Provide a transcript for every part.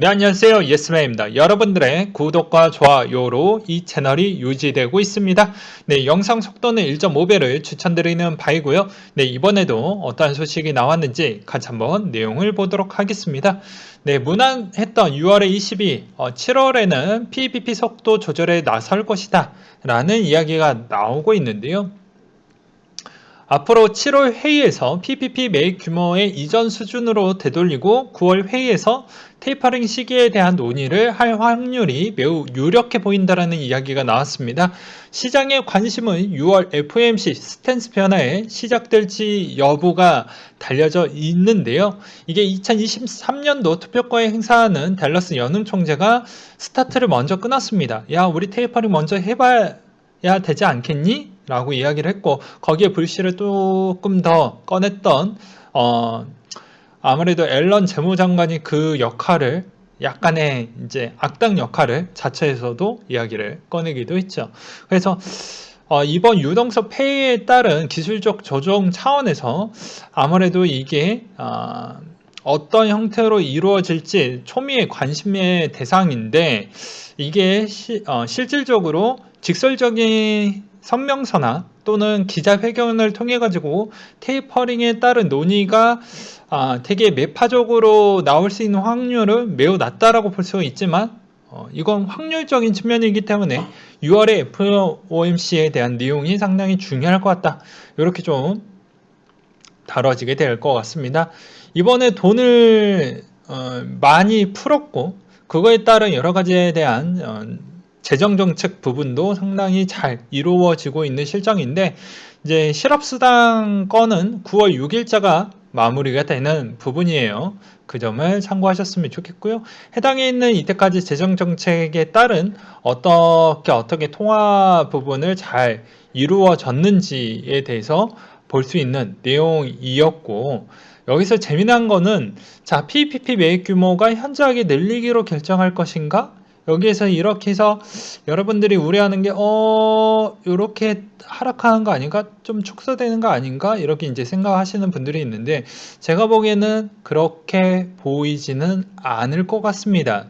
네, 안녕하세요. 예스맨입니다. 여러분들의 구독과 좋아요로 이 채널이 유지되고 있습니다. 네, 영상 속도는 1.5배를 추천드리는 바이고요. 네, 이번에도 어떠한 소식이 나왔는지 같이 한번 내용을 보도록 하겠습니다. 네, 무난했던 6월에 22, 어, 7월에는 PPP 속도 조절에 나설 것이다. 라는 이야기가 나오고 있는데요. 앞으로 7월 회의에서 PPP 매입 규모의 이전 수준으로 되돌리고 9월 회의에서 테이퍼링 시기에 대한 논의를 할 확률이 매우 유력해 보인다라는 이야기가 나왔습니다. 시장의 관심은 6월 FOMC 스탠스 변화에 시작될지 여부가 달려져 있는데요. 이게 2023년도 투표권의 행사하는 댈러스 연흥 총재가 스타트를 먼저 끊었습니다. 야, 우리 테이퍼링 먼저 해봐야 되지 않겠니? 라고 이야기를 했고 거기에 불씨를 조금 더 꺼냈던 어 아무래도 앨런 재무장관이 그 역할을 약간의 이제 악당 역할을 자체에서도 이야기를 꺼내기도 했죠. 그래서 어, 이번 유동성 폐해에 따른 기술적 조정 차원에서 아무래도 이게 어, 어떤 형태로 이루어질지 초미의 관심의 대상인데 이게 시, 어, 실질적으로 직설적인 성명서나 또는 기자회견을 통해 가지고 테이퍼링에 따른 논의가 아, 되게 매파적으로 나올 수 있는 확률은 매우 낮다라고 볼 수 있지만 어, 이건 확률적인 측면이기 때문에 6월에 FOMC에 대한 내용이 상당히 중요할 것 같다. 이렇게 좀 다뤄지게 될 것 같습니다. 이번에 돈을 어, 많이 풀었고 그거에 따른 여러 가지에 대한 어, 재정 정책 부분도 상당히 잘 이루어지고 있는 실정인데 이제 실업수당 건은 9월 6일자가 마무리가 되는 부분이에요. 그 점을 참고하셨으면 좋겠고요. 해당에 있는 이때까지 재정 정책에 따른 어떻게 어떻게 통화 부분을 잘 이루어졌는지에 대해서 볼 수 있는 내용이었고 여기서 재미난 거는 자 PPP 매입 규모가 현저하게 늘리기로 결정할 것인가 여기에서 이렇게 해서 여러분들이 우려하는 게, 어, 이렇게 하락하는 거 아닌가? 좀 축소되는 거 아닌가? 이렇게 이제 생각하시는 분들이 있는데, 제가 보기에는 그렇게 보이지는 않을 것 같습니다.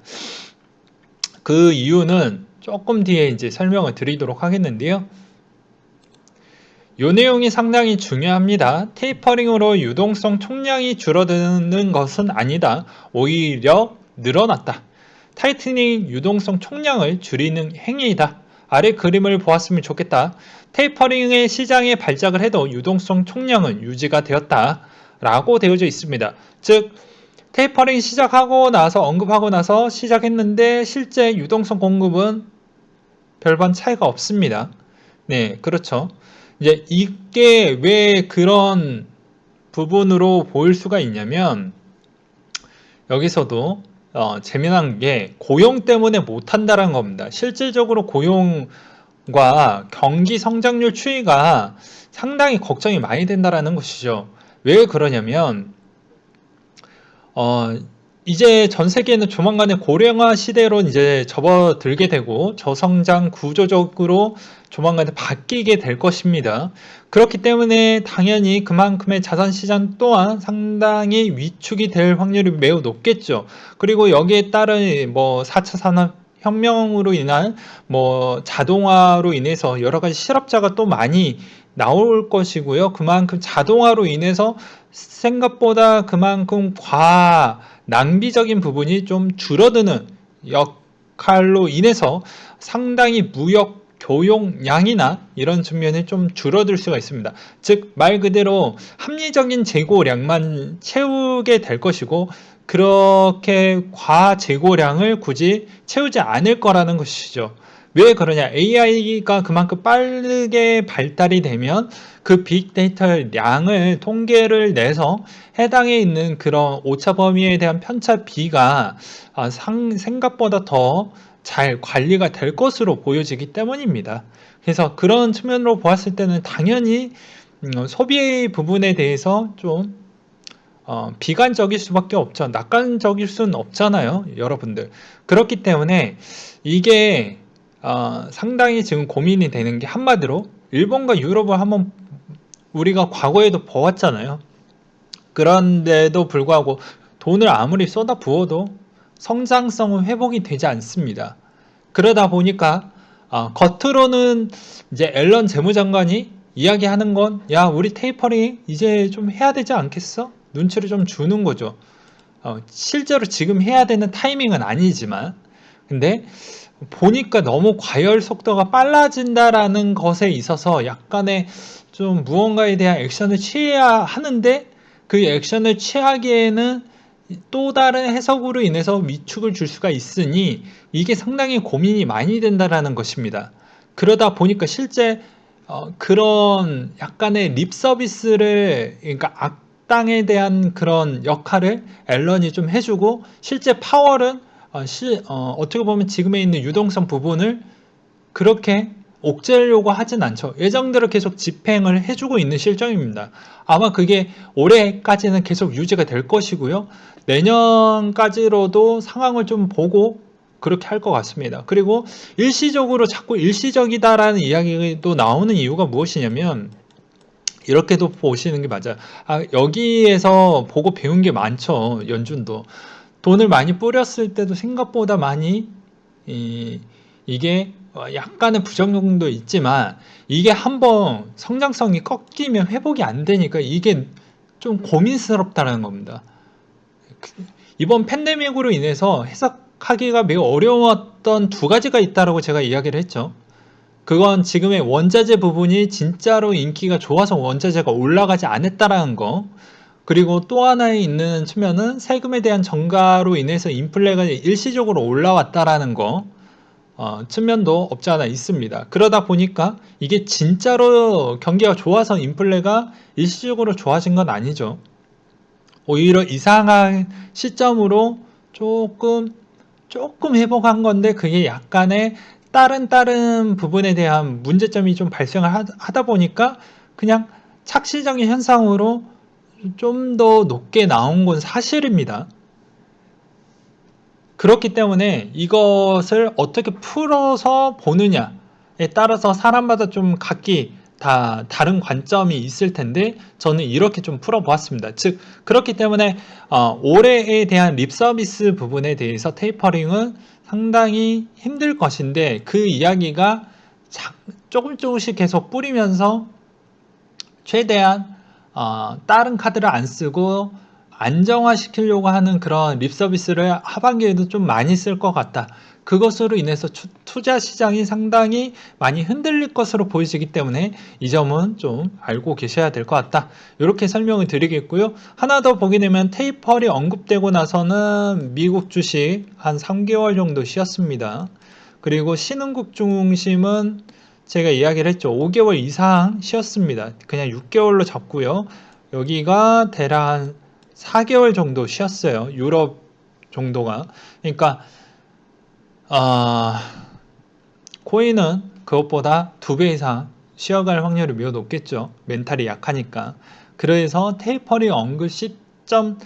그 이유는 조금 뒤에 이제 설명을 드리도록 하겠는데요. 이 내용이 상당히 중요합니다. 테이퍼링으로 유동성 총량이 줄어드는 것은 아니다. 오히려 늘어났다. 타이트닝 유동성 총량을 줄이는 행위이다. 아래 그림을 보았으면 좋겠다. 테이퍼링의 시장에 발작을 해도 유동성 총량은 유지가 되었다. 라고 되어져 있습니다. 즉, 테이퍼링 시작하고 나서 언급하고 나서 시작했는데 실제 유동성 공급은 별반 차이가 없습니다. 네, 그렇죠. 이제 이게 왜 그런 부분으로 보일 수가 있냐면 여기서도 어, 재미난 게 고용 때문에 못한다는 겁니다. 실질적으로 고용과 경기 성장률 추이가 상당히 걱정이 많이 된다는 것이죠. 왜 그러냐면 어, 이제 전 세계는 조만간에 고령화 시대로 이제 접어들게 되고 저성장 구조적으로 조만간에 바뀌게 될 것입니다. 그렇기 때문에 당연히 그만큼의 자산 시장 또한 상당히 위축이 될 확률이 매우 높겠죠. 그리고 여기에 따른 뭐 4차 산업 혁명으로 인한 뭐 자동화로 인해서 여러 가지 실업자가 또 많이 나올 것이고요. 그만큼 자동화로 인해서 생각보다 그만큼 과 낭비적인 부분이 좀 줄어드는 역할로 인해서 상당히 무역 교용량이나 이런 측면이 좀 줄어들 수가 있습니다. 즉, 말 그대로 합리적인 재고량만 채우게 될 것이고, 그렇게 과재고량을 굳이 채우지 않을 거라는 것이죠. 왜 그러냐? AI가 그만큼 빠르게 발달이 되면 그 빅데이터 량을 통계를 내서 해당에 있는 그런 오차 범위에 대한 편차 비가 아, 상, 생각보다 더 잘 관리가 될 것으로 보여지기 때문입니다. 그래서 그런 측면으로 보았을 때는 당연히 음, 소비 부분에 대해서 좀 어, 비관적일 수밖에 없죠. 낙관적일 수는 없잖아요, 여러분들. 그렇기 때문에 이게 어, 상당히 지금 고민이 되는 게 한마디로 일본과 유럽을 한번 우리가 과거에도 보았잖아요. 그런데도 불구하고 돈을 아무리 쏟아 부어도 성장성은 회복이 되지 않습니다. 그러다 보니까 어, 겉으로는 이제 앨런 재무장관이 이야기하는 건 야 우리 테이퍼링 이제 좀 해야 되지 않겠어? 눈치를 좀 주는 거죠. 어, 실제로 지금 해야 되는 타이밍은 아니지만 근데 보니까 너무 과열 속도가 빨라진다라는 것에 있어서 약간의 좀 무언가에 대한 액션을 취해야 하는데 그 액션을 취하기에는 또 다른 해석으로 인해서 위축을 줄 수가 있으니 이게 상당히 고민이 많이 된다라는 것입니다. 그러다 보니까 실제 어, 그런 약간의 립 서비스를 그러니까 악당에 대한 그런 역할을 앨런이 좀 해주고 실제 파월은 어, 시, 어, 어떻게 보면 지금에 있는 유동성 부분을 그렇게 옥죄려고 하진 않죠. 예정대로 계속 집행을 해주고 있는 실정입니다. 아마 그게 올해까지는 계속 유지가 될 것이고요. 내년까지로도 상황을 좀 보고 그렇게 할 것 같습니다. 그리고 일시적으로 자꾸 일시적이다라는 이야기도 나오는 이유가 무엇이냐면 이렇게도 보시는 게 맞아요. 아, 여기에서 보고 배운 게 많죠. 연준도. 돈을 많이 뿌렸을 때도 생각보다 많이 이, 이게 약간의 부정용도 있지만 이게 한번 성장성이 꺾이면 회복이 안 되니까 이게 좀 고민스럽다는 겁니다. 이번 팬데믹으로 인해서 해석하기가 매우 어려웠던 두 가지가 있다라고 제가 이야기를 했죠. 그건 지금의 원자재 부분이 진짜로 인기가 좋아서 원자재가 올라가지 않았다라는 거. 그리고 또 하나에 있는 측면은 세금에 대한 정가로 인해서 인플레가 일시적으로 올라왔다라는 거. 어, 측면도 없지 않아 있습니다. 그러다 보니까 이게 진짜로 경기가 좋아서 인플레가 일시적으로 좋아진 건 아니죠. 오히려 이상한 시점으로 조금 조금 회복한 건데 그게 약간의 다른 다른 부분에 대한 문제점이 좀 발생을 하다 보니까 그냥 착시적인 현상으로 좀 더 높게 나온 건 사실입니다. 그렇기 때문에 이것을 어떻게 풀어서 보느냐에 따라서 사람마다 좀 각기 다 다른 관점이 있을 텐데 저는 이렇게 좀 풀어보았습니다. 즉 그렇기 때문에 어, 올해에 대한 립 서비스 부분에 대해서 테이퍼링은 상당히 힘들 것인데 그 이야기가 조금 조금씩 계속 뿌리면서 최대한 어, 다른 카드를 안 쓰고 안정화시키려고 하는 그런 립 서비스를 하반기에도 좀 많이 쓸 것 같다. 그것으로 인해서 투자 시장이 상당히 많이 흔들릴 것으로 보이시기 때문에 이 점은 좀 알고 계셔야 될 것 같다. 이렇게 설명을 드리겠고요. 하나 더 보게 되면 테이퍼리 언급되고 나서는 미국 주식 한 3개월 정도 쉬었습니다. 그리고 신흥국 중심은 제가 이야기를 했죠. 5개월 이상 쉬었습니다. 그냥 6개월로 잡고요. 여기가 대략 한 4개월 정도 쉬었어요. 유럽 정도가. 그러니까 어, 코인은 그것보다 두 배 이상 쉬어갈 확률이 매우 높겠죠. 멘탈이 약하니까. 그래서 테이퍼링 언급 시점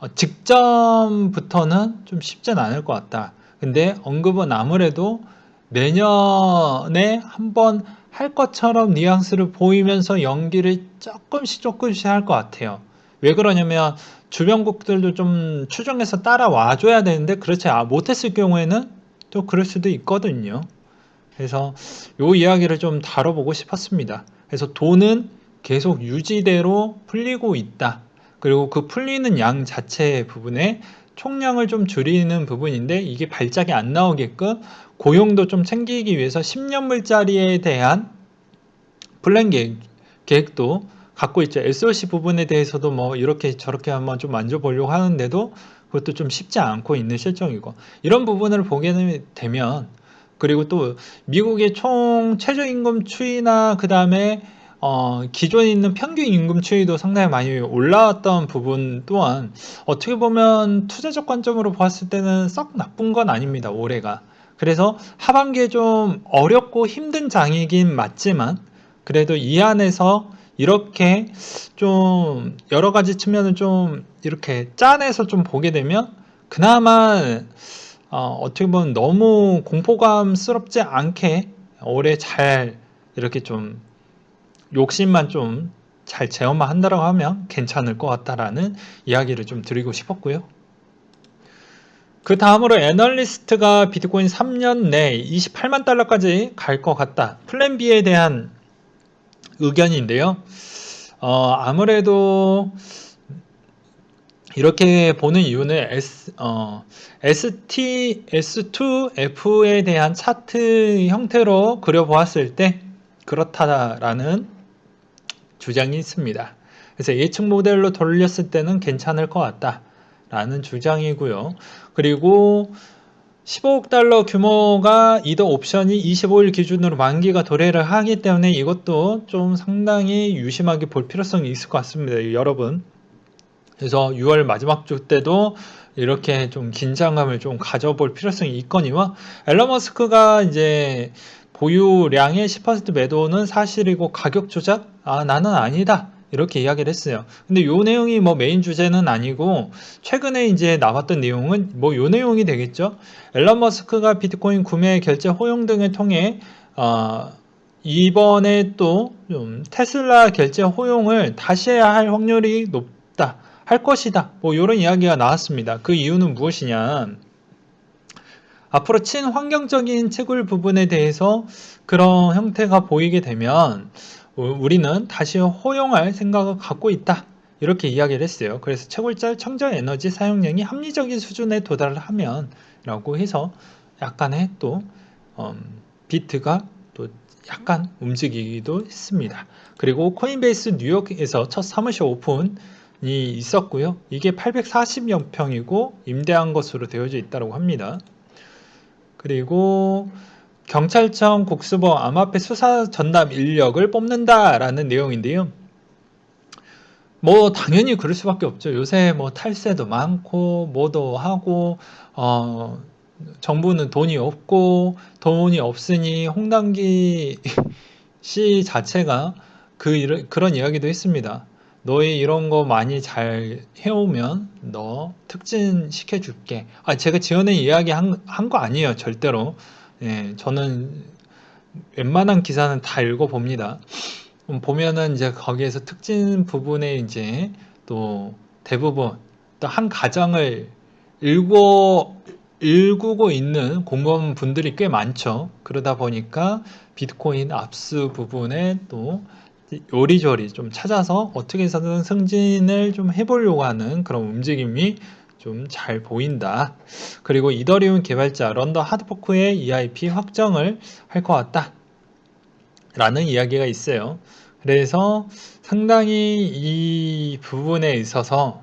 어, 직전부터는 좀 쉽진 않을 것 같다. 근데 언급은 아무래도 내년에 한번 할 것처럼 뉘앙스를 보이면서 연기를 조금씩 조금씩 할 것 같아요. 왜 그러냐면 주변국들도 좀 추정해서 따라와 줘야 되는데 그렇지 아, 못했을 경우에는 또 그럴 수도 있거든요. 그래서 요 이야기를 좀 다뤄보고 싶었습니다. 그래서 돈은 계속 유지대로 풀리고 있다. 그리고 그 풀리는 양 자체 부분에 총량을 좀 줄이는 부분인데 이게 발작이 안 나오게끔 고용도 좀 챙기기 위해서 10년물짜리에 대한 플랜 계획, 계획도 갖고 있죠. SOC 부분에 대해서도 뭐 이렇게 저렇게 한번 좀 만져보려고 하는데도 그것도 좀 쉽지 않고 있는 실정이고 이런 부분을 보게 되면 그리고 또 미국의 총 최저임금 추이나 그 다음에 어, 기존에 있는 평균 임금 추이도 상당히 많이 올라왔던 부분 또한 어떻게 보면 투자적 관점으로 봤을 때는 썩 나쁜 건 아닙니다. 올해가. 그래서 하반기에 좀 어렵고 힘든 장이긴 맞지만 그래도 이 안에서 이렇게 좀 여러 가지 측면을 좀 이렇게 짜내서 좀 보게 되면 그나마 어, 어떻게 보면 너무 공포감스럽지 않게 올해 잘 이렇게 좀 욕심만 좀 잘 제어만 한다라고 하면 괜찮을 것 같다라는 이야기를 좀 드리고 싶었고요. 그 다음으로 애널리스트가 비트코인 3년 내 28만 달러까지 갈 것 같다. 플랜 B에 대한 의견인데요. 어, 아무래도 이렇게 보는 이유는 S, 어, ST, S2F에 대한 차트 형태로 그려보았을 때 그렇다라는 주장이 있습니다. 그래서 예측 모델로 돌렸을 때는 괜찮을 것 같다라는 주장이고요. 그리고 15억 달러 규모가 이더 옵션이 25일 기준으로 만기가 도래를 하기 때문에 이것도 좀 상당히 유심하게 볼 필요성이 있을 것 같습니다. 여러분. 그래서 6월 마지막 주 때도 이렇게 좀 긴장감을 좀 가져볼 필요성이 있거니와 앨런 머스크가 이제 보유량의 10% 매도는 사실이고 가격 조작? 아, 나는 아니다. 이렇게 이야기를 했어요. 근데 요 내용이 뭐 메인 주제는 아니고 최근에 이제 나왔던 내용은 뭐 요 내용이 되겠죠. 앨런 머스크가 비트코인 구매 결제 허용 등을 통해 어, 이번에 또좀 테슬라 결제 허용을 다시 해야 할 확률이 높다. 할 것이다. 뭐 이런 이야기가 나왔습니다. 그 이유는 무엇이냐? 앞으로 친환경적인 채굴 부분에 대해서 그런 형태가 보이게 되면 우리는 다시 허용할 생각을 갖고 있다. 이렇게 이야기를 했어요. 그래서 채굴자 청정 에너지 사용량이 합리적인 수준에 도달을 하면 라고 해서 약간의 또 음, 비트가 또 약간 움직이기도 했습니다. 그리고 코인베이스 뉴욕에서 첫 사무실 오픈이 있었고요. 이게 840여 평이고 임대한 것으로 되어져 있다고 합니다. 그리고 경찰청 국수법 암호화폐 수사 전담 인력을 뽑는다라는 내용인데요. 뭐 당연히 그럴 수밖에 없죠. 요새 뭐 탈세도 많고 뭐도 하고 어 정부는 돈이 없고 돈이 없으니 홍당기 씨 자체가 그 그런 이야기도 했습니다. 너희 이런 거 많이 잘 해오면 너 특진 시켜줄게. 아 제가 지어낸 이야기 한 거 아니에요 절대로. 예, 저는 웬만한 기사는 다 읽어봅니다. 음, 보면은 이제 거기에서 특징 부분에 이제 또 대부분 또 한 가정을 읽고 읽고 있는 공무원분들이 꽤 많죠. 그러다 보니까 비트코인 압수 부분에 또 요리조리 좀 찾아서 어떻게 해서든 승진을 좀 해보려고 하는 그런 움직임이 좀 잘 보인다. 그리고 이더리움 개발자 런던 하드포크의 EIP 확정을 할 것 같다. 라는 이야기가 있어요. 그래서 상당히 이 부분에 있어서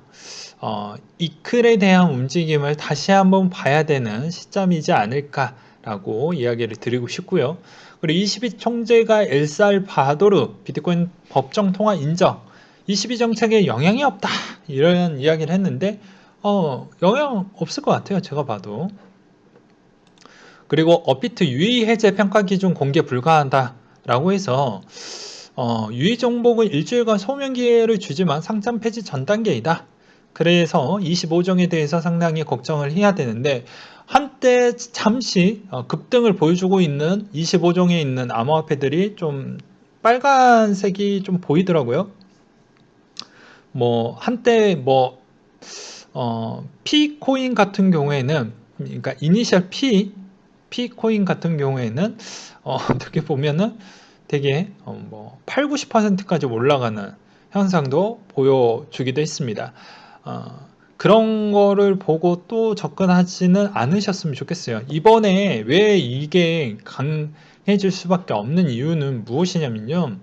어, 이클에 대한 움직임을 다시 한번 봐야 되는 시점이지 않을까라고 이야기를 드리고 싶고요. 그리고 22 총재가 엘살바도르 비트코인 법정 통화 인정 22 정책에 영향이 없다 이런 이야기를 했는데 어, 영향 없을 것 같아요. 제가 봐도. 그리고 업비트 유의 해제 평가 기준 공개 불가한다. 라고 해서 어, 유의 정복은 일주일간 소명 기회를 주지만 상장 폐지 전 단계이다. 그래서 25종에 대해서 상당히 걱정을 해야 되는데 한때 잠시 어, 급등을 보여주고 있는 25종에 있는 암호화폐들이 좀 빨간색이 좀 보이더라고요. 뭐 한때 뭐 어, P 코인 같은 경우에는 그러니까 이니셜 P P 코인 같은 경우에는 어, 어떻게 보면은 되게 어, 뭐 8, 90%까지 올라가는 현상도 보여주기도 했습니다. 어, 그런 거를 보고 또 접근하지는 않으셨으면 좋겠어요. 이번에 왜 이게 강해질 수밖에 없는 이유는 무엇이냐면요.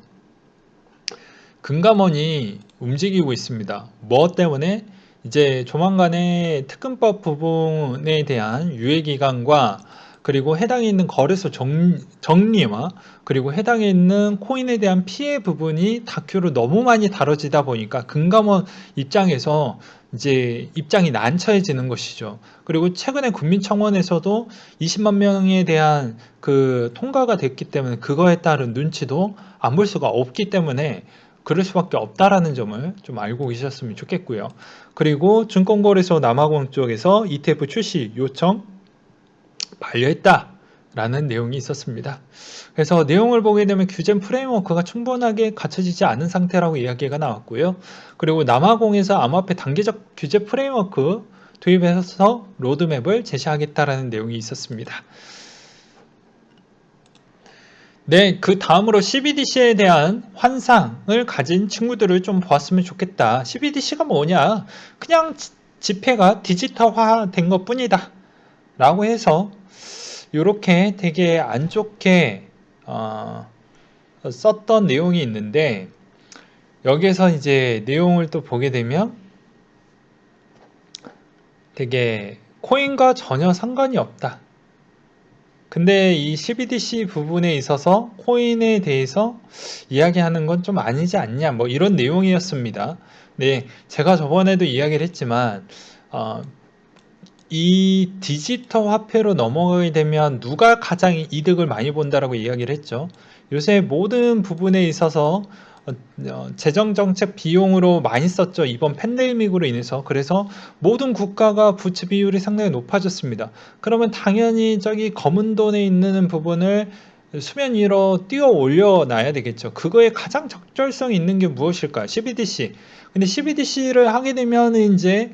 금감원이 움직이고 있습니다. 뭐 때문에? 이제 조만간에 특근법 부분에 대한 유예기간과 그리고 해당에 있는 거래소 정, 정리 와 그리고 해당에 있는 코인에 대한 피해 부분이 다큐로 너무 많이 다뤄지다 보니까 금감원 입장에서 이제 입장이 난처해지는 것이죠. 그리고 최근에 국민청원에서도 20만 명에 대한 그 통과가 됐기 때문에 그거에 따른 눈치도 안 볼 수가 없기 때문에 그럴 수밖에 없다라는 점을 좀 알고 계셨으면 좋겠고요. 그리고 증권거래소 남아공 쪽에서 ETF 출시 요청 반려했다 라는 내용이 있었습니다. 그래서 내용을 보게 되면 규제 프레임워크가 충분하게 갖춰지지 않은 상태라고 이야기가 나왔고요. 그리고 남아공에서 암호화폐 단계적 규제 프레임워크 도입해서 로드맵을 제시하겠다라는 내용이 있었습니다. 네, 그 다음으로 CBDC에 대한 환상을 가진 친구들을 좀 보았으면 좋겠다. CBDC가 뭐냐? 그냥 지- 지폐가 디지털화 된 것 뿐이다. 라고 해서, 이렇게 되게 안 좋게, 어, 썼던 내용이 있는데, 여기에서 이제 내용을 또 보게 되면, 되게 코인과 전혀 상관이 없다. 근데 이 CBDC 부분에 있어서 코인에 대해서 이야기하는 건 좀 아니지 않냐 뭐 이런 내용이었습니다. 네, 제가 저번에도 이야기를 했지만 어, 이 디지털 화폐로 넘어가게 되면 누가 가장 이득을 많이 본다라고 이야기를 했죠. 요새 모든 부분에 있어서 어, 어, 재정 정책 비용으로 많이 썼죠. 이번 팬데믹으로 인해서. 그래서 모든 국가가 부채 비율이 상당히 높아졌습니다. 그러면 당연히 저기 검은 돈에 있는 부분을 수면 위로 띄어 올려 놔야 되겠죠. 그거에 가장 적절성 있는 게 무엇일까? CBDC. 근데 CBDC를 하게 되면 이제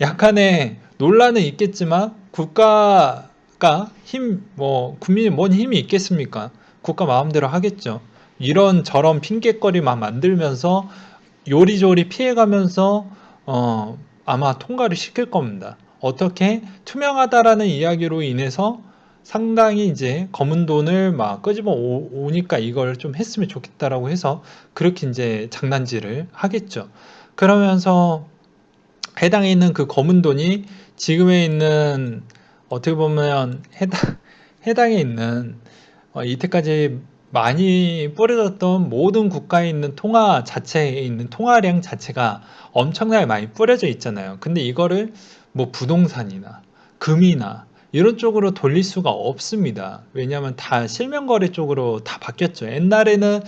약간의 논란은 있겠지만 국가가 힘, 뭐 국민이 뭔 힘이 있겠습니까? 국가 마음대로 하겠죠. 이런 저런 핑계거리만 만들면서 요리조리 피해가면서 어, 아마 통과를 시킬 겁니다. 어떻게 투명하다라는 이야기로 인해서 상당히 이제 검은 돈을 막 끄집어 오- 오니까 이걸 좀 했으면 좋겠다라고 해서 그렇게 이제 장난질을 하겠죠. 그러면서 해당에 있는 그 검은 돈이 지금에 있는 어떻게 보면 해당 해당에 있는 어, 이때까지 많이 뿌려졌던 모든 국가에 있는 통화 자체에 있는 통화량 자체가 엄청나게 많이 뿌려져 있잖아요. 근데 이거를 뭐 부동산이나 금이나 이런 쪽으로 돌릴 수가 없습니다. 왜냐하면 다 실명거래 쪽으로 다 바뀌었죠. 옛날에는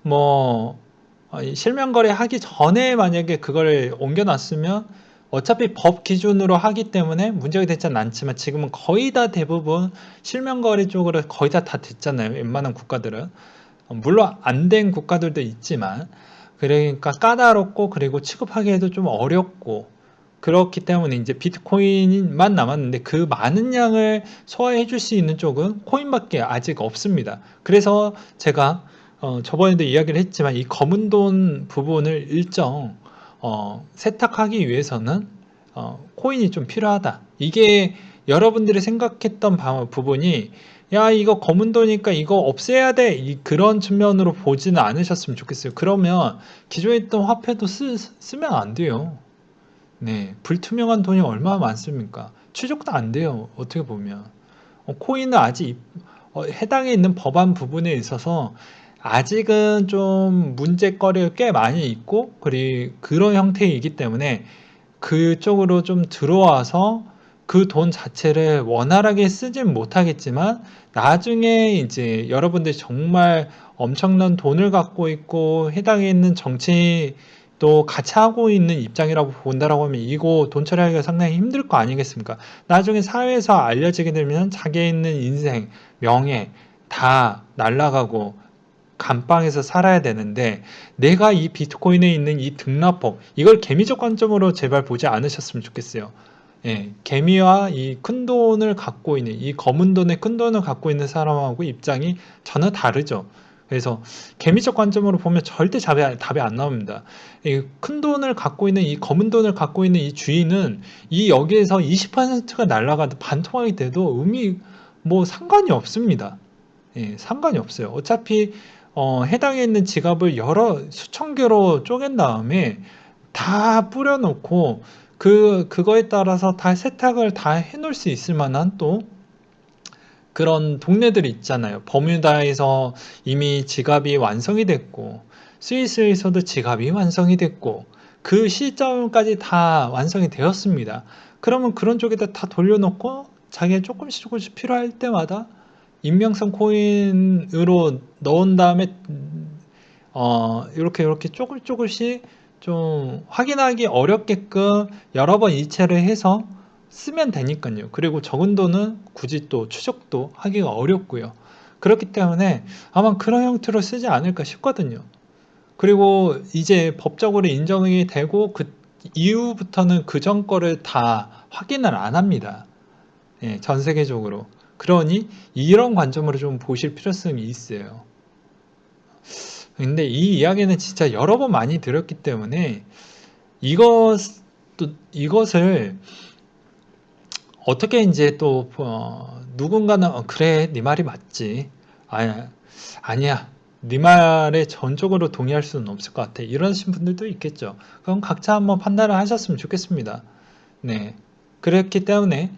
뭐 어, 이 실명거래 하기 전에 만약에 그걸 옮겨놨으면 어차피 법 기준으로 하기 때문에 문제가 되지는 않지만 지금은 거의 다 대부분 실명거래 쪽으로 거의 다 다 됐잖아요. 웬만한 국가들은. 어, 물론 안 된 국가들도 있지만 그러니까 까다롭고 그리고 취급하기에도 좀 어렵고 그렇기 때문에 이제 비트코인만 남았는데 그 많은 양을 소화해 줄 수 있는 쪽은 코인밖에 아직 없습니다. 그래서 제가 어, 저번에도 이야기를 했지만 이 검은 돈 부분을 일정 어, 세탁하기 위해서는 어, 코인이 좀 필요하다. 이게 여러분들이 생각했던 바- 부분이 야 이거 검은 돈이니까 이거 없애야 돼 이, 그런 측면으로 보지는 않으셨으면 좋겠어요. 그러면 기존에 있던 화폐도 쓰, 쓰면 안 돼요. 네, 불투명한 돈이 얼마나 많습니까? 추적도 안 돼요. 어떻게 보면 어, 코인은 아직 입- 어, 해당에 있는 법안 부분에 있어서 아직은 좀 문제거리가 꽤 많이 있고 그리고 그런 형태이기 때문에 그쪽으로 좀 들어와서 그 돈 자체를 원활하게 쓰진 못하겠지만 나중에 이제 여러분들이 정말 엄청난 돈을 갖고 있고 해당에 있는 정치도 같이 하고 있는 입장이라고 본다라고 하면 이거 돈 처리하기가 상당히 힘들 거 아니겠습니까? 나중에 사회에서 알려지게 되면 자기의 있는 인생, 명예 다 날아가고 감방에서 살아야 되는데 내가 이 비트코인에 있는 이 등락법 이걸 개미적 관점으로 제발 보지 않으셨으면 좋겠어요. 예, 개미와 이 큰 돈을 갖고 있는 이 검은 돈의 큰 돈을 갖고 있는 사람하고 입장이 전혀 다르죠. 그래서 개미적 관점으로 보면 절대 답이, 답이 안 나옵니다. 이큰 돈을 갖고 있는 이 검은 돈을 갖고 있는 이 주인은 이 여기에서 20%가 날아가도 반토막이 돼도 의미 뭐 상관이 없습니다. 예, 상관이 없어요. 어차피 어, 해당에 있는 지갑을 여러 수천 개로 쪼갠 다음에 다 뿌려놓고 그 그거에 따라서 다 세탁을 다 해놓을 수 있을 만한 또 그런 동네들이 있잖아요. 버뮤다에서 이미 지갑이 완성이 됐고 스위스에서도 지갑이 완성이 됐고 그 시점까지 다 완성이 되었습니다. 그러면 그런 쪽에다 다 돌려놓고 자기가 조금씩 조금씩 필요할 때마다 익명성 코인으로 넣은 다음에 어 이렇게 이렇게 조금 조금씩 좀 확인하기 어렵게끔 여러 번 이체를 해서 쓰면 되니까요. 그리고 적은 돈은 굳이 또 추적도 하기가 어렵고요. 그렇기 때문에 아마 그런 형태로 쓰지 않을까 싶거든요. 그리고 이제 법적으로 인정이 되고 그 이후부터는 그 전 거를 다 확인을 안 합니다. 예, 전 세계적으로. 그러니 이런 관점으로 좀 보실 필요성이 있어요. 근데 이 이야기는 진짜 여러 번 많이 들었기 때문에 이것 또 이것을 어떻게 이제 또 어, 누군가는 어, 그래 네 말이 맞지. 아니야 아니야. 네 말에 전적으로 동의할 수는 없을 것 같아. 이러신 분들도 있겠죠. 그럼 각자 한번 판단을 하셨으면 좋겠습니다. 네. 그렇기 때문에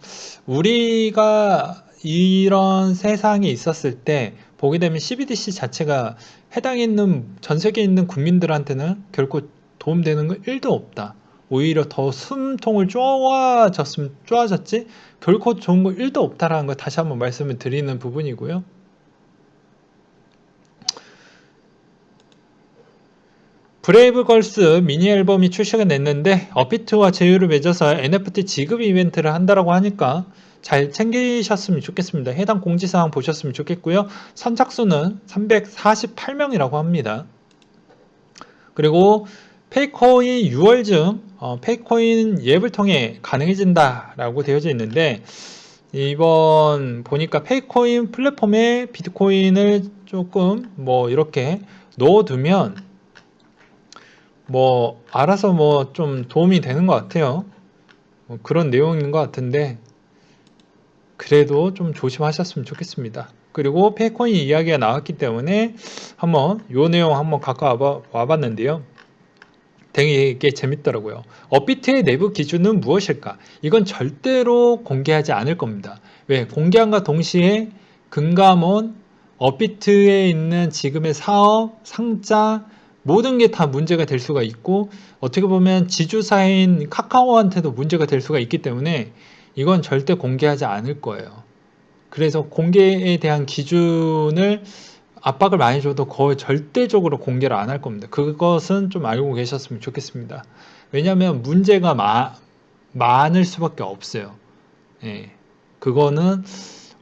우리가 이런 세상에 있었을 때 보게 되면 CBDC 자체가 해당에 있는 전 세계에 있는 국민들한테는 결코 도움되는 거 1도 없다. 오히려 더 숨통을 쪼아졌으면 쪼아졌지 결코 좋은 거 1도 없다라는 걸 다시 한번 말씀을 드리는 부분이고요. 브레이브걸스 미니 앨범이 출시가 됐는데 어피트와 제휴를 맺어서 NFT 지급 이벤트를 한다라고 하니까 잘 챙기셨으면 좋겠습니다. 해당 공지사항 보셨으면 좋겠고요. 선착순은 348명이라고 합니다. 그리고 페이코인 6월 중 어, 페이코인 앱을 통해 가능해진다라고 되어져 있는데 이번 보니까 페이코인 플랫폼에 비트코인을 조금 뭐 이렇게 넣어두면 뭐 알아서 뭐 좀 도움이 되는 것 같아요. 뭐 그런 내용인 것 같은데 그래도 좀 조심하셨으면 좋겠습니다. 그리고 페이코인 이야기가 나왔기 때문에 한번 요 내용 한번 가까워 와봤는데요. 되게 재밌더라고요. 업비트의 내부 기준은 무엇일까? 이건 절대로 공개하지 않을 겁니다. 왜? 공개함과 동시에 금감원, 업비트에 있는 지금의 사업, 상자, 모든 게 다 문제가 될 수가 있고 어떻게 보면 지주사인 카카오한테도 문제가 될 수가 있기 때문에 이건 절대 공개하지 않을 거예요. 그래서 공개에 대한 기준을 압박을 많이 줘도 거의 절대적으로 공개를 안 할 겁니다. 그것은 좀 알고 계셨으면 좋겠습니다. 왜냐하면 문제가 마, 많을 수밖에 없어요. 예. 그거는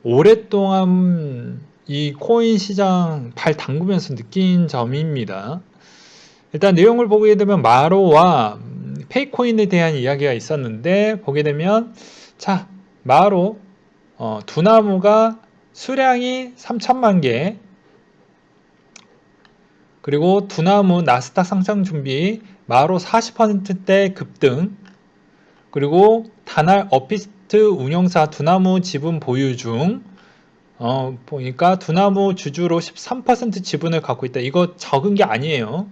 오랫동안 이 코인 시장 발 담그면서 느낀 점입니다. 일단 내용을 보게 되면 마로와 페이코인에 대한 이야기가 있었는데 보게 되면 자, 마로 어, 두나무가 수량이 3천만 개 그리고 두나무 나스닥 상장 준비 마로 40%대 급등 그리고 단알 어피스트 운영사 두나무 지분 보유 중 어, 보니까 두나무 주주로 13% 지분을 갖고 있다. 이거 적은 게 아니에요.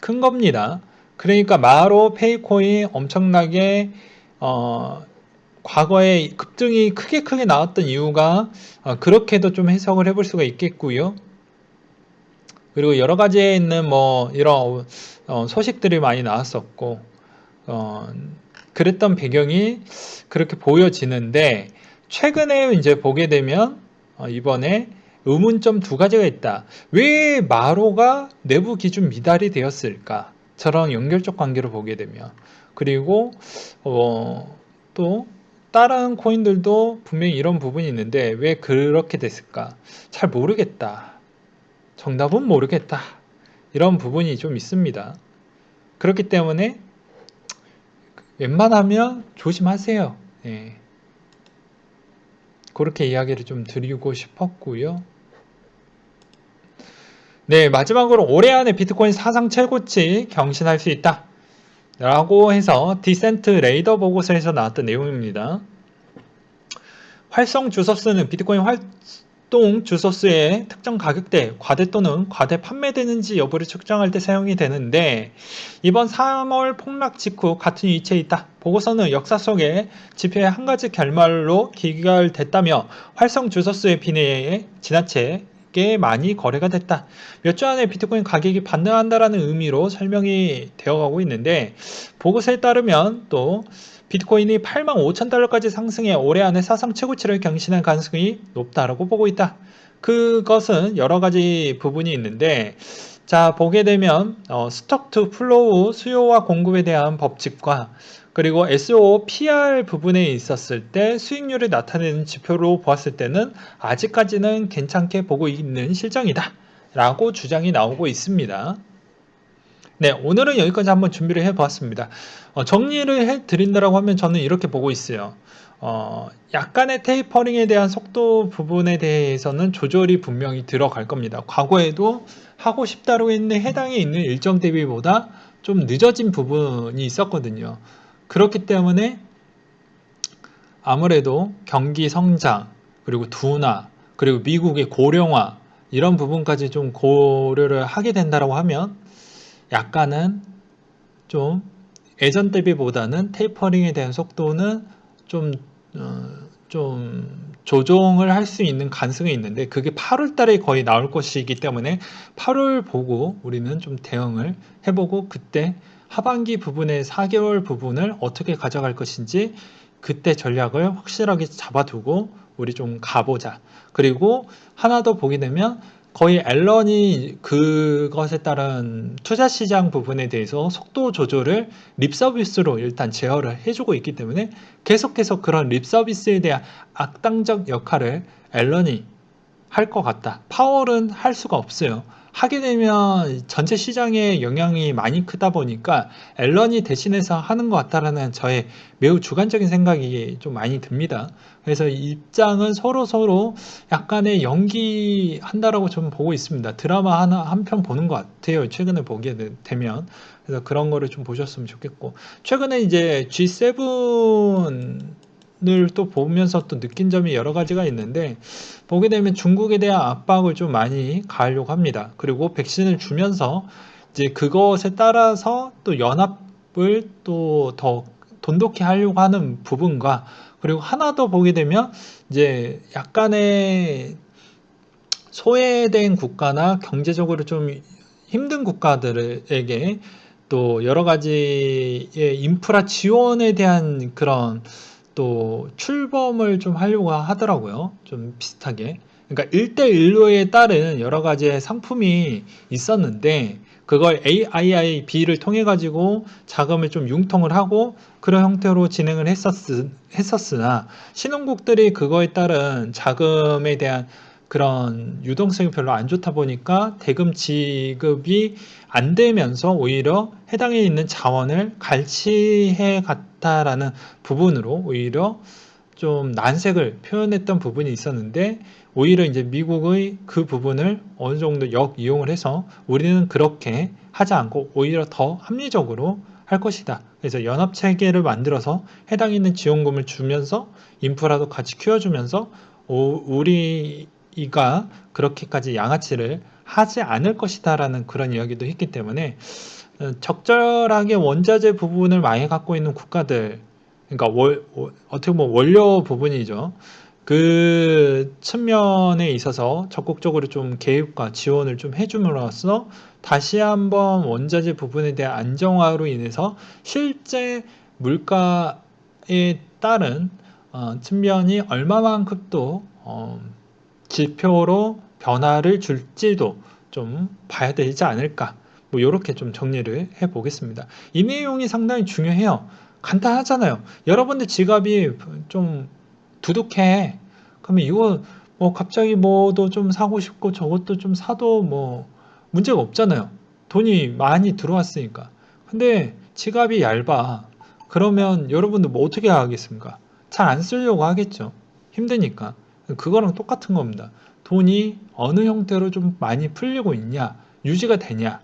큰 겁니다. 그러니까 마로 페이코인 엄청나게 어, 과거에 급등이 크게 크게 나왔던 이유가 어, 그렇게도 좀 해석을 해볼 수가 있겠고요. 그리고 여러 가지에 있는 뭐 이런 어, 소식들이 많이 나왔었고 어, 그랬던 배경이 그렇게 보여지는데 최근에 이제 보게 되면 이번에 의문점 두 가지가 있다. 왜 마로가 내부 기준 미달이 되었을까? 저랑 연결적 관계로 보게 되면 그리고 어, 또 다른 코인들도 분명히 이런 부분이 있는데 왜 그렇게 됐을까? 잘 모르겠다. 정답은 모르겠다. 이런 부분이 좀 있습니다. 그렇기 때문에 웬만하면 조심하세요. 예. 그렇게 이야기를 좀 드리고 싶었고요. 네, 마지막으로 올해 안에 비트코인 사상 최고치 경신할 수 있다. 라고 해서 디센트 레이더 보고서에서 나왔던 내용입니다. 활성 주소수는 비트코인 활동 주소수의 특정 가격대 과대 또는 과대 판매되는지 여부를 측정할 때 사용이 되는데 이번 3월 폭락 직후 같은 위치에 있다. 보고서는 역사 속에 지표의 한 가지 결말로 기결됐다며 활성 주소수의 비내에 지나 쳐꽤 많이 거래가 됐다. 몇 주 안에 비트코인 가격이 반등한다라는 의미로 설명이 되어가고 있는데 보고서에 따르면 또 비트코인이 8만 5천 달러까지 상승해 올해 안에 사상 최고치를 경신할 가능성이 높다라고 보고 있다. 그것은 여러 가지 부분이 있는데 자 보게 되면 어, 스톡 투 플로우 수요와 공급에 대한 법칙과 그리고 SO, PR 부분에 있었을 때 수익률을 나타내는 지표로 보았을 때는 아직까지는 괜찮게 보고 있는 실정이다. 라고 주장이 나오고 있습니다. 네, 오늘은 여기까지 한번 준비를 해보았습니다. 어, 정리를 해드린다라고 하면 저는 이렇게 보고 있어요. 어, 약간의 테이퍼링에 대한 속도 부분에 대해서는 조절이 분명히 들어갈 겁니다. 과거에도 하고 싶다고 했는데 해당에 있는 일정 대비보다 좀 늦어진 부분이 있었거든요. 그렇기 때문에 아무래도 경기 성장, 그리고 둔화, 그리고 미국의 고령화, 이런 부분까지 좀 고려를 하게 된다라고 하면 약간은 좀 예전 대비보다는 테이퍼링에 대한 속도는 좀, 어, 좀 조정을 할 수 있는 가능성이 있는데 그게 8월 달에 거의 나올 것이기 때문에 8월 보고 우리는 좀 대응을 해보고 그때 하반기 부분의 4개월 부분을 어떻게 가져갈 것인지 그때 전략을 확실하게 잡아두고 우리 좀 가보자. 그리고 하나 더 보게 되면 거의 앨런이 그것에 따른 투자 시장 부분에 대해서 속도 조절을 립 서비스로 일단 제어를 해주고 있기 때문에 계속해서 그런 립 서비스에 대한 악당적 역할을 앨런이 할 것 같다. 파월은 할 수가 없어요. 하게 되면 전체 시장에 영향이 많이 크다 보니까 앨런이 대신해서 하는 것 같다라는 저의 매우 주관적인 생각이 좀 많이 듭니다. 그래서 입장은 서로 서로 약간의 연기한다라고 좀 보고 있습니다. 드라마 하나 한 편 보는 것 같아요. 최근에 보게 되- 되면 그래서 그런 거를 좀 보셨으면 좋겠고 최근에 이제 G7을 또 보면서 또 느낀 점이 여러 가지가 있는데 보게 되면 중국에 대한 압박을 좀 많이 가하려고 합니다. 그리고 백신을 주면서 이제 그것에 따라서 또 연합을 또 더 돈독히 하려고 하는 부분과 그리고 하나 더 보게 되면 이제 약간의 소외된 국가나 경제적으로 좀 힘든 국가들에게 또 여러 가지의 인프라 지원에 대한 그런 또 출범을 좀 하려고 하더라고요. 좀 비슷하게. 그러니까 1대1로에 따른 여러 가지의 상품이 있었는데 그걸 AIIB를 통해 가지고 자금을 좀 융통을 하고 그런 형태로 진행을 했었으, 했었으나 신흥국들이 그거에 따른 자금에 대한 그런 유동성이 별로 안 좋다 보니까 대금 지급이 안 되면서 오히려 해당에 있는 자원을 갈취해 갔다라는 부분으로 오히려 좀 난색을 표현했던 부분이 있었는데 오히려 이제 미국의 그 부분을 어느 정도 역 이용을 해서 우리는 그렇게 하지 않고 오히려 더 합리적으로 할 것이다. 그래서 연합 체계를 만들어서 해당 있는 지원금을 주면서 인프라도 같이 키워주면서 오- 우리 가 그렇게까지 양아치를 하지 않을 것이다라는 그런 이야기도 했기 때문에 어, 적절하게 원자재 부분을 많이 갖고 있는 국가들, 그러니까 월, 월- 어떻게 보면 원료 부분이죠. 그 측면에 있어서 적극적으로 좀 개입과 지원을 좀 해줌으로써 다시 한번 원자재 부분에 대한 안정화로 인해서 실제 물가에 따른 어, 측면이 얼마만큼 또 어, 지표로 변화를 줄지도 좀 봐야 되지 않을까. 뭐 이렇게 좀 정리를 해 보겠습니다. 이 내용이 상당히 중요해요. 간단하잖아요. 여러분들 지갑이 좀 두둑해. 그러면 이거 뭐 갑자기 뭐도 좀 사고 싶고 저것도 좀 사도 뭐 문제가 없잖아요. 돈이 많이 들어왔으니까. 근데 지갑이 얇아. 그러면 여러분들 뭐 어떻게 하겠습니까? 잘 안 쓰려고 하겠죠. 힘드니까. 그거랑 똑같은 겁니다. 돈이 어느 형태로 좀 많이 풀리고 있냐, 유지가 되냐,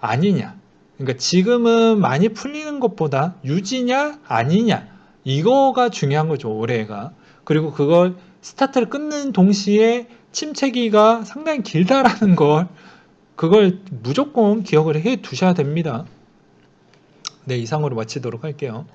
아니냐. 그러니까 지금은 많이 풀리는 것보다 유지냐, 아니냐. 이거가 중요한 거죠, 올해가. 그리고 그걸 스타트를 끊는 동시에 침체기가 상당히 길다라는 걸, 그걸 무조건 기억을 해 두셔야 됩니다. 네, 이상으로 마치도록 할게요.